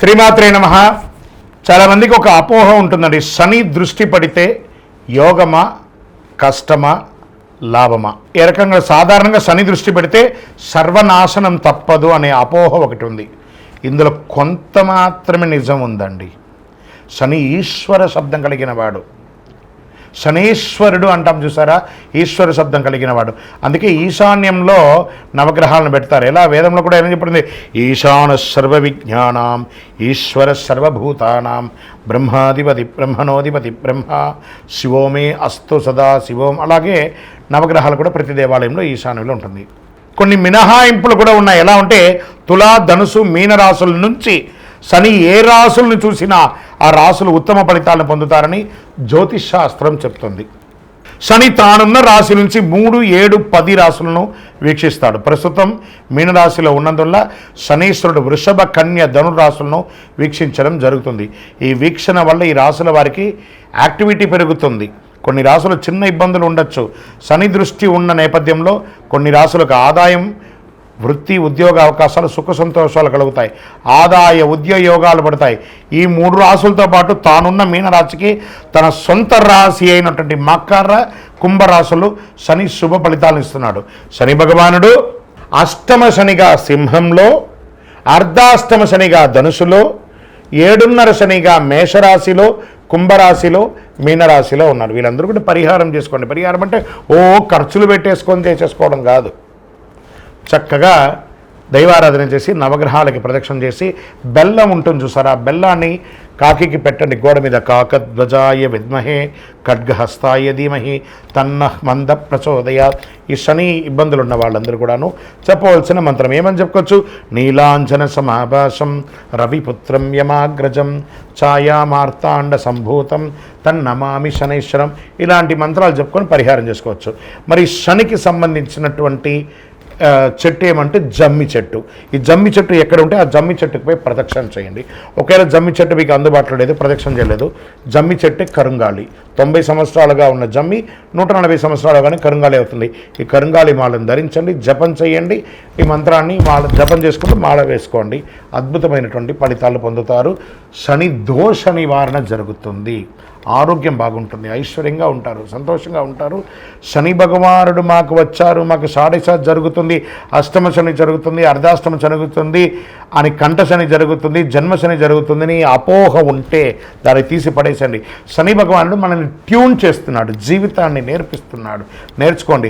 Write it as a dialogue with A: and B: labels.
A: శ్రీమాత్రే నమ. చాలామందికి ఒక అపోహ ఉంటుందండి. శని దృష్టి పడితే యోగమా కష్టమా లాభమా? ఏ రకంగా? సాధారణంగా శని దృష్టి పెడితే సర్వనాశనం తప్పదు అనే అపోహ ఒకటి ఉంది. ఇందులో కొంత మాత్రమే నిజం ఉందండి. శని ఈశ్వర శబ్దం కలిగిన వాడు. శనీశ్వరుడు అంటాం చూసారా? ఈశ్వర శబ్దం కలిగిన వాడు. అందుకే ఈశాన్యంలో నవగ్రహాలను పెడతారు. ఎలా? వేదంలో కూడా ఏమని చెప్పింది? ఈశాన సర్వ విజ్ఞానం ఈశ్వర సర్వభూతానాం బ్రహ్మాధిపతి బ్రహ్మణోధిపతి బ్రహ్మ శివోమే అస్తు సదా శివోం. అలాగే నవగ్రహాలు కూడా ప్రతి దేవాలయంలో ఈశాన్యంలో ఉంటుంది. కొన్ని మినహాయింపులు కూడా ఉన్నాయి. ఎలా ఉంటే తులా ధనుసు మీన రాసుల నుంచి శని ఏ రాసులను చూసినా ఆ రాసులు ఉత్తమ ఫలితాలను పొందుతారని జ్యోతిష్ శాస్త్రం చెప్తుంది. శని తానున్న రాశి నుంచి మూడు ఏడు పది రాశులను వీక్షిస్తాడు. ప్రస్తుతం మీనరాశిలో ఉన్నందువల్ల శనీశ్వరుడు వృషభ కన్య ధనురాశులను వీక్షించడం జరుగుతుంది. ఈ వీక్షణ వల్ల ఈ రాశుల వారికి యాక్టివిటీ పెరుగుతుంది. కొన్ని రాసులు చిన్న ఇబ్బందులు ఉండొచ్చు. శని దృష్టి ఉన్న నేపథ్యంలో కొన్ని రాసులకు ఆదాయం వృత్తి ఉద్యోగ అవకాశాలు సుఖ సంతోషాలు కలుగుతాయి. ఆదాయ ఉద్యోగాలు పడతాయి. ఈ మూడు రాసులతో పాటు తానున్న మీనరాశికి తన సొంత రాశి అయినటువంటి మకర కుంభరాశులు శని శుభ ఫలితాలను ఇస్తున్నాడు. శని భగవానుడు అష్టమ శనిగా సింహంలో అర్ధాష్టమ శనిగా ధనుసులో ఏడున్నర శనిగా మేషరాశిలో కుంభరాశిలో మీనరాశిలో ఉన్నారు వీళ్ళందరూ కూడా పరిహారం చేసుకోండి. పరిహారం అంటే ఓ ఖర్చులు పెట్టేసుకొని చేసేసుకోవడం కాదు. చక్కగా దైవారాధన చేసి నవగ్రహాలకి ప్రదక్షిణ చేసి బెల్లం ఉంటుంది చూసారా? ఆ బెల్లాన్ని కాకికి పెట్టండి. గోడ మీద కాకధ్వజాయ విద్మహే ఖడ్గహస్తాయ ధీమహి తన్న మంద ప్రచోదయ. ఈ శని ఇబ్బందులు ఉన్న వాళ్ళందరూ కూడాను చెప్పవలసిన మంత్రం ఏమని చెప్పుకోవచ్చు? నీలాంజన సమాభాషం రవిపుత్రం యమాగ్రజం ఛాయామార్తాండ సంభూతం తన్నమామి శనైశ్వరం. ఇలాంటి మంత్రాలు చెప్పుకొని పరిహారం చేసుకోవచ్చు. మరి శనికి సంబంధించినటువంటి చెట్టు ఏమంటే జమ్మి చెట్టు. ఈ జమ్మి చెట్టు ఎక్కడ ఉంటే ఆ జమ్మి చెట్టుకు పోయి ప్రదక్షిణ చేయండి. ఒకవేళ జమ్మి చెట్టు మీకు అందుబాటులో లేదు ప్రదక్షిణ చేయలేదు. జమ్మి చెట్టే కరుంగాలి. తొంభై సంవత్సరాలుగా ఉన్న జమ్మి నూట నలభై సంవత్సరాలు కానీ కరుంగాలి అవుతుంది. ఈ కరుంగాలి మాలను ధరించండి జపం చేయండి. ఈ మంత్రాన్ని మాల జపం చేసుకుంటూ మాల వేసుకోండి. అద్భుతమైనటువంటి ఫలితాలు పొందుతారు. శని దోష నివారణ జరుగుతుంది. ఆరోగ్యం బాగుంటుంది ఐశ్వర్యంగా ఉంటారు సంతోషంగా ఉంటారు. శని భగవానుడు మాకు వచ్చారు మాకు సాడేసా జరుగుతుంది అష్టమ శని జరుగుతుంది అర్ధాష్టమ జరుగుతుంది అని కంఠ శని జరుగుతుంది జన్మ శని జరుగుతుందని అపోహ ఉంటే దాన్ని తీసి పడేసండి శని భగవానుడు మనల్ని ట్యూన్ చేస్తున్నాడు జీవితాన్ని నేర్పిస్తున్నాడు. నేర్చుకోండి.